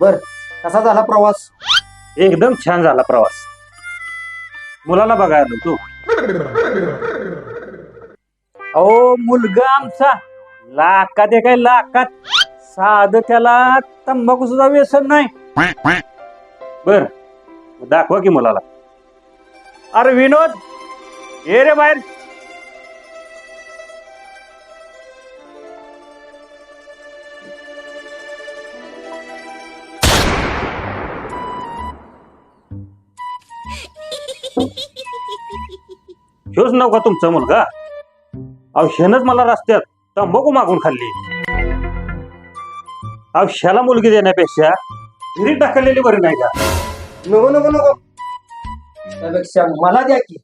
बर कसा झाला प्रवास? एकदम छान झाला प्रवास. मुलाला बघायला तू. अहो मुलगा आमचा. लाखात आहे काय लाखात? साध त्याला तंबाखू सुद्धा व्यसन नाही. बर दाखवा की मुलाला. अरे विनोद ये रे बाहेर. ह्योच नव का तुमचा मुलगा? अहो शेनच मला रस्त्यात तंबाखू मागून खाल्ली. अहो शाला मुलगी देण्यापेक्षा घरी टाकलेली बरी नाही का? नको नको नको. त्यापेक्षा मला द्या की.